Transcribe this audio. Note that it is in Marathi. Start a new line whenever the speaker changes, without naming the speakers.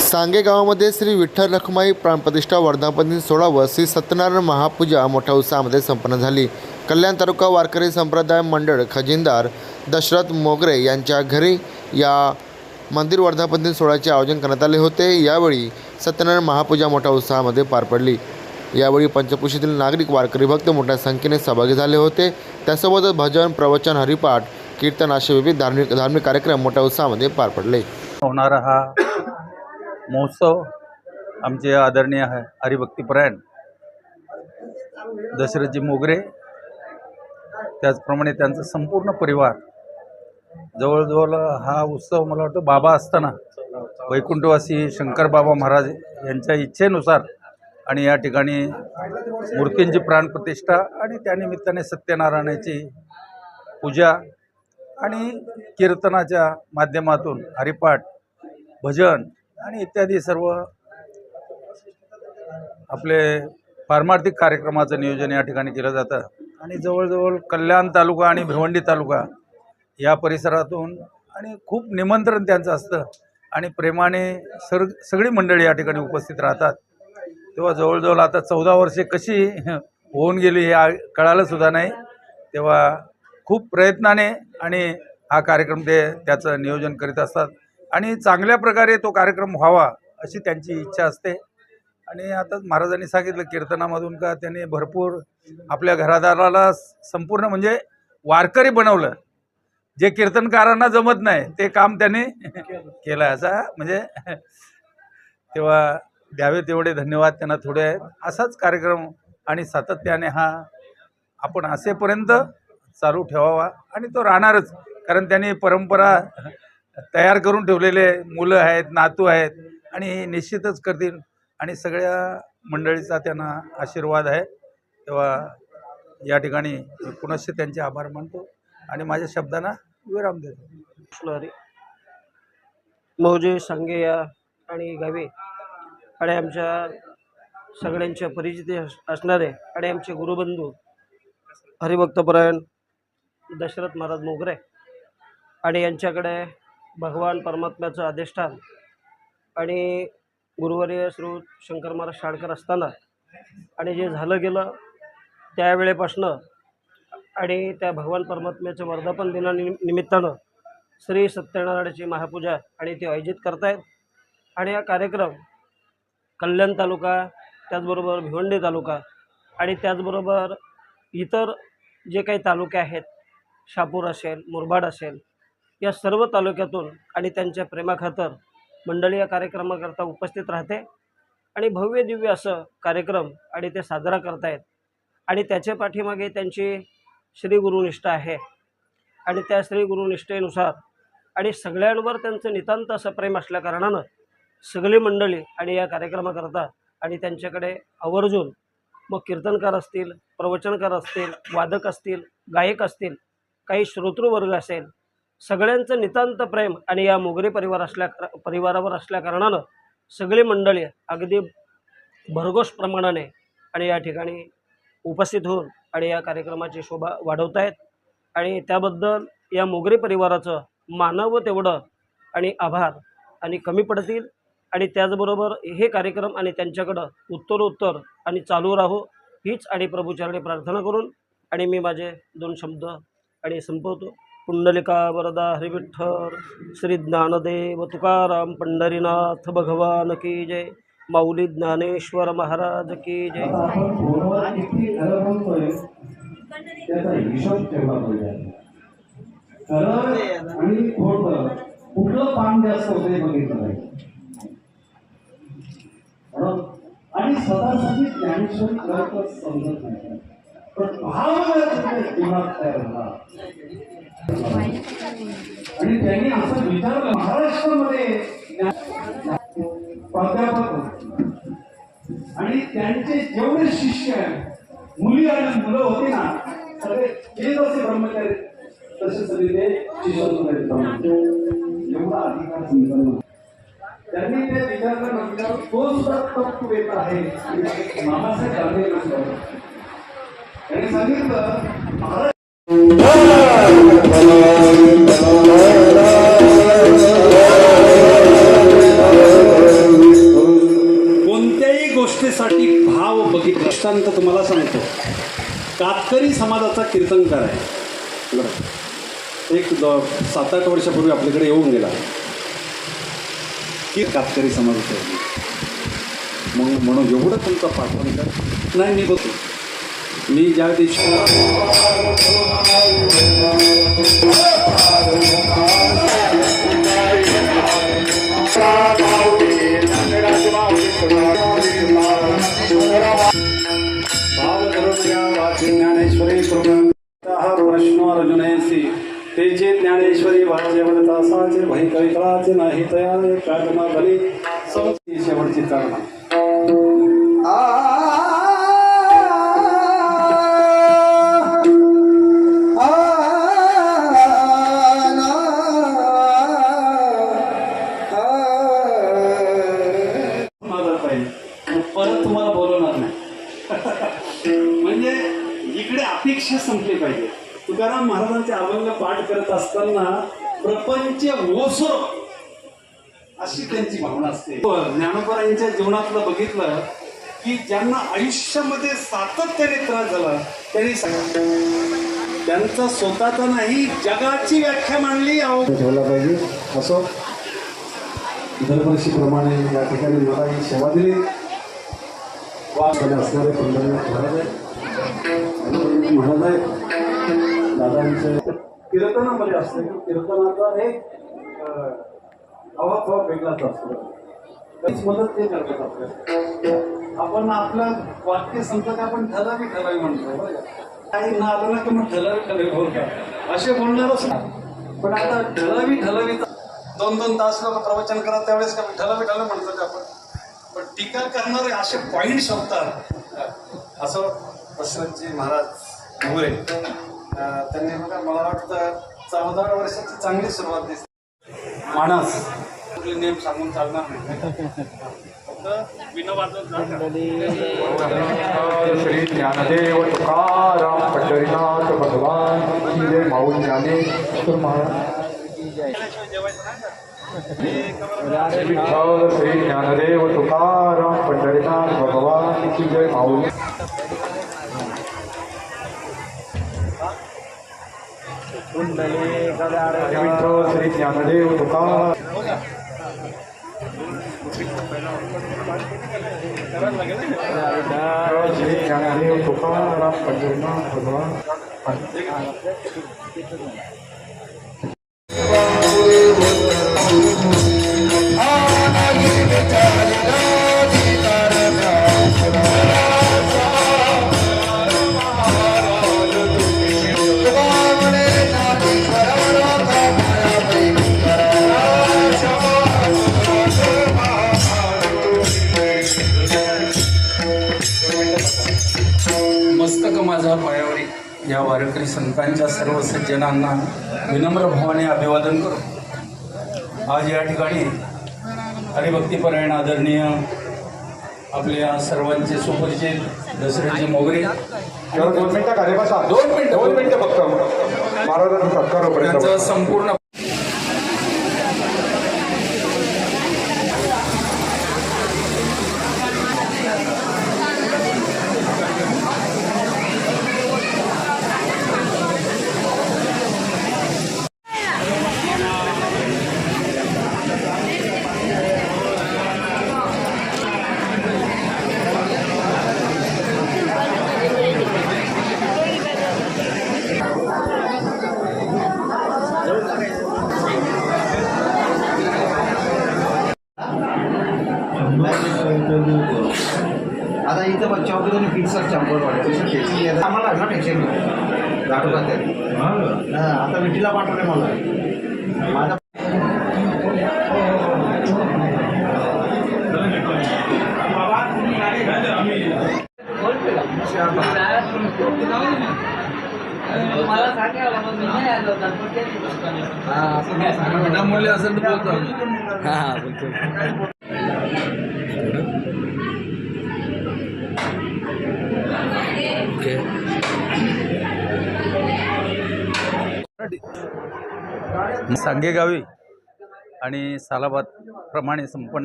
सांगे गावामध्ये श्री विठ्ठल रखमाई प्राणप्रतिष्ठा वर्धापन सोळा व श्री सत्यनारायण महापूजा मोठ्या उत्साहामध्ये संपन्न झाली. कल्याण तालुका वारकरी संप्रदाय मंडळ खजिनदार दशरथ मोगरे यांच्या घरी या मंदिर वर्धापन दिन सोहळ्याचे आयोजन करण्यात आले होते. यावेळी सत्यनारायण महापूजा मोठ्या उत्साहामध्ये पार पडली. यावेळी पंचकृषीतील नागरिक वारकरी भक्त मोठ्या संख्येने सहभागी झाले होते. त्यासोबतच भजन प्रवचन हरिपाठ कीर्तन असे विविध धार्मिक धार्मिक कार्यक्रम मोठ्या उत्साहामध्ये पार पडले.
होणारा हा महोत्सव आमचे आदरणीय हरिभक्तीपरायण दशरथजी मोगरे त्याचप्रमाणे त्यांचा संपूर्ण परिवार जवळजवळ हा उत्सव मला वाटतं बाबा असताना वैकुंठवासी शंकरबाबा महाराज यांच्या इच्छेनुसार आणि या ठिकाणी मूर्तींची प्राणप्रतिष्ठा आणि त्यानिमित्ताने सत्यनारायणाची पूजा आणि कीर्तनाच्या माध्यमातून हरिपाठ भजन आणि इत्यादी सर्व आपले पारमार्थिक कार्यक्रमाचं नियोजन या ठिकाणी केलं जातं. आणि जवळजवळ कल्याण तालुका आणि भिवंडी तालुका या परिसरातून आणि खूप निमंत्रण त्यांचं असतं. आणि प्रेमाने सर सगळी मंडळी या ठिकाणी उपस्थित राहतात. तेव्हा जवळजवळ आता चौदा वर्षे कशी होऊन गेली हे कळालंसुद्धा नाही. तेव्हा खूप प्रयत्नाने आणि हा कार्यक्रम ते त्याचं नियोजन करीत असतात. आणि चांगल्या प्रकारे तो कार्यक्रम व्हावा अशी त्यांची इच्छा असते. आणि आता महाराजांनी सांगितलं कीर्तनामधून का त्यांनी भरपूर आपल्या घरादाराला संपूर्ण म्हणजे वारकरी बनवलं. जे कीर्तनकारांना जमत नाही ते काम त्यांनी केलं. असा म्हणजे तेव्हा द्यावे तेवढे धन्यवाद त्यांना थोडे आहेत. असाच कार्यक्रम आणि सातत्याने हा आपण असेपर्यंत चालू ठेवावा. आणि तो राहणारच कारण त्यांनी परंपरा तयार करून ठेवलेले मुलं आहेत नातू आहेत आणि हे निश्चितच करतील. आणि सगळ्या मंडळीचा त्यांना आशीर्वाद आहे. तेव्हा या ठिकाणी मी पुनश्च त्यांचे आभार मानतो आणि माझ्या शब्दांना विराम देतो.
मौजे सांगे या आणि गावे आणि आमच्या सगळ्यांच्या परिचित अस- असणारे आणि आमचे गुरुबंधू हरिभक्तपरायण दशरथ महाराज मोगरे आणि यांच्याकडे भगवान परमात्म्याचं अधिष्ठान आणि गुरुवर्य श्री शंकर महाराज शाळकर असताना आणि जे झालं गेलं त्यावेळेपासनं आणि त्या भगवान परमात्म्याच्या वर्धापन दिनानि निमित्तानं श्री सत्यनारायणाची महापूजा आणि ते आयोजित करतायत. आणि हा कार्यक्रम कल्याण तालुका त्याचबरोबर भिवंडी तालुका आणि त्याचबरोबर इतर जे काही तालुके आहेत शापूर असेल मुरबाड असेल या सर्व तालुक्यातून आणि त्यांच्या प्रेमाखातर मंडळी या कार्यक्रमाकरता उपस्थित राहते. आणि भव्य दिव्य असं कार्यक्रम आणि ते साजरा करतायत. आणि त्याच्या पाठीमागे त्यांची श्री गुरुनिष्ठा आहे. आणि त्या श्री गुरुनिष्ठेनुसार आणि सगळ्यांवर त्यांचं नितांत असं प्रेम असल्याकारणानं सगळी मंडळी आणि या कार्यक्रमाकरता आणि त्यांच्याकडे आवर्जून मग कीर्तनकार असतील प्रवचनकार असतील वादक असतील गायक असतील काही श्रोतृवर्ग असेल सगळ्यांचं नितांत प्रेम आणि या मोगरे परिवार असल्या परिवारावर असल्या कारणानं सगळी मंडळी अगदी भरघोस प्रमाणाने आणि या ठिकाणी उपस्थित होऊन आणि या कार्यक्रमाची शोभा वाढवत आहेत. आणि त्याबद्दल या मोगरे परिवाराचं मानव तेवढं आणि आभार आणि कमी पडतील. आणि त्याचबरोबर हे कार्यक्रम आणि त्यांच्याकडं उत्तरोत्तर आणि चालू राहो हीच आणि प्रभूचरणी प्रार्थना करून आणि मी माझे दोन शब्द आणि संपवतो. पुंडलिका वरदा हरिविठ्ठल श्री ज्ञानदेव तुकाराम पंढरीनाथ भगवान की जय. माऊली ज्ञानेश्वर महाराज की जय.
आणि कुठलं पान जास्त होते बघितलं आणि स्वतःसाठी ज्ञानेश्वर खरं तर समजत नाही. पण भाव जर जीवनात तयार झाला. आणि त्यांनी असं विचारलं महाराष्ट्रामध्ये प्राध्यापक आणि त्यांचे जेवढे शिष्य आहेत मुली आणि मुलं होती ना सगळे ते जसे ब्रह्मचारी तसे सगळे ते शिष्य एवढा अधिकार संपन्न त्यांनी ते विचारलं नंतर तो सुद्धा तत्व येत आहे मामासाहेब गांधी त्यांनी सांगितलं महाराष्ट्र कोणत्याही गोष्टीसाठी भाव बघित दृष्टांत तुम्हाला सांगतो. कातकरी समाजाचा कीर्तनकार आहे. एक सात आठ वर्षापूर्वी आपल्याकडे येऊन गेला. की कातकरी समाजाचा मग म्हणून एवढं तुमचा पाठवण कर. नाही मी बघतो. मी ज्या दिवशी ज्ञानेश्वरी ते जे ज्ञानेश्वरी वाचे भई नाही तया काटमा भली शेवटची चालना तुकाराम महाराजांचे अभंग पाठ करत असताना प्रपंच ओसो अशी त्यांची भावना असते. हो, ज्ञानोपरांच्या जीवनातलं बघितलं की ज्यांना आयुष्यामध्ये सातत्याने त्रास झाला त्यांनी त्यांचा स्वतःचा नाही जगाची व्याख्या मांडली ठेवला पाहिजे. असो दरवर्षीप्रमाणे या ठिकाणी मला ही सेवा दिली. वाद असणारे पंढरनाथ महाराज आहे महाराज आहे दादांचे कीर्तनामध्ये असते. की कीर्तनाचा एक अं, आवाज थोडा वेगळाच असतो. त्याची मदत ते करतात आपल्याला. आपण आपलं वाक्य संपत आपण ठरावी ठरावी म्हणतो काही ना आलं ना की मग ठरावी ठरावी बोलतात. असे बोलणारच नाही. पण आता ठरावी ठरावी दोन दोन तास लोक प्रवचन करा त्यावेळेस का विठाला विठाला म्हणतो ते आपण. पण टीका करणारे असे पॉईंट शोधतात असं दशरथजी महाराज मोरे. त्यांनी बघा मला वाटतं चौदा वर्षाची चांगली सुरुवात दिसते. माणस कुठले नेम सांगून चालणार नाही. फक्त
श्री ज्ञानदेव तुकाराम पंढरीनाथ भगवान की जय माऊली ज्ञानेश्वर महाराज. श्री विठ्ठल श्री ज्ञानदेव तुकाराम पंढरीनाथ भगवान की जय माऊली. श्री विठ्ठल श्री ज्ञानदेव तुकाराम श्री ज्ञानदेव तुकाराम पंढरीनाथ भगवान
या वारकरी संतांच्या सर्व सज्जनांना विनम्र भावाने अभिवादन करतो आज या ठिकाणी हरिभक्तीपरायण आदरणीय आपल्या सर्वांचे सुपरिचित दसऱ्याचे मोगरे
दोन मिनिटं
दोन मिनिटं.
दोन मिनिटं फक्त महाराजांचा सत्कार.
संपूर्ण
दाखवू का ते. हा, आता विटीला पाठवले मला. माझा
विनामूल्य असेल तर बोलतो सांगेगावी आणि सालाबाद प्रमाणे संपन्न